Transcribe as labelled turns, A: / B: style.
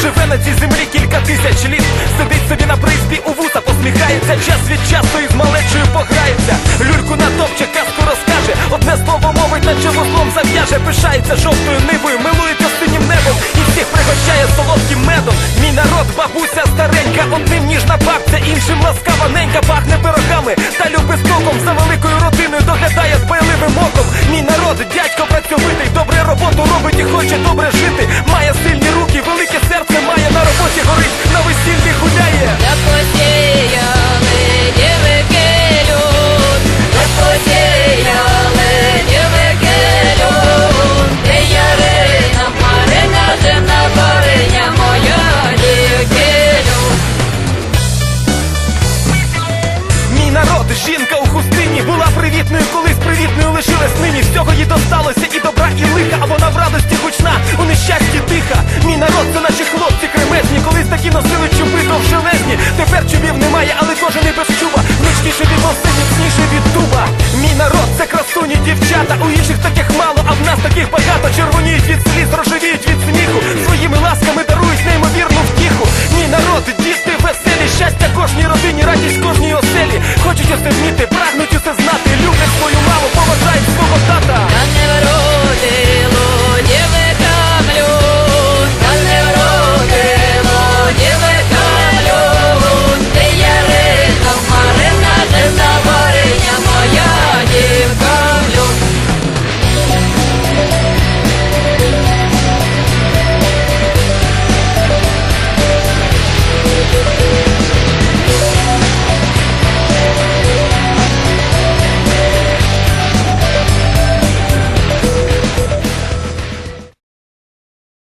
A: живе на цій землі кілька тисяч літ. Сидить собі на приспі у вуса, посміхається, час від часу із малечою пограється. Вузлом зав'яже, пишається жовтою нивою, милується синім небом і всіх пригощає солодким медом. Мій народ, бабуся старенька, одним ніжна бабця, іншим ласкава жінка у хустині була привітною, колись привітною лишилась нині. Всього їй досталося і добра, і лиха, а вона в радості гучна, у нещасті тиха. Мій народ, це наші хлопці кремезні, колись такі носили чуби довжелезні. Тепер чубів немає, але кожен і без чуба. Нічніше від волси, міцніше від дуба. Мій народ, це красуні дівчата. У інших таких Хочуть остерніти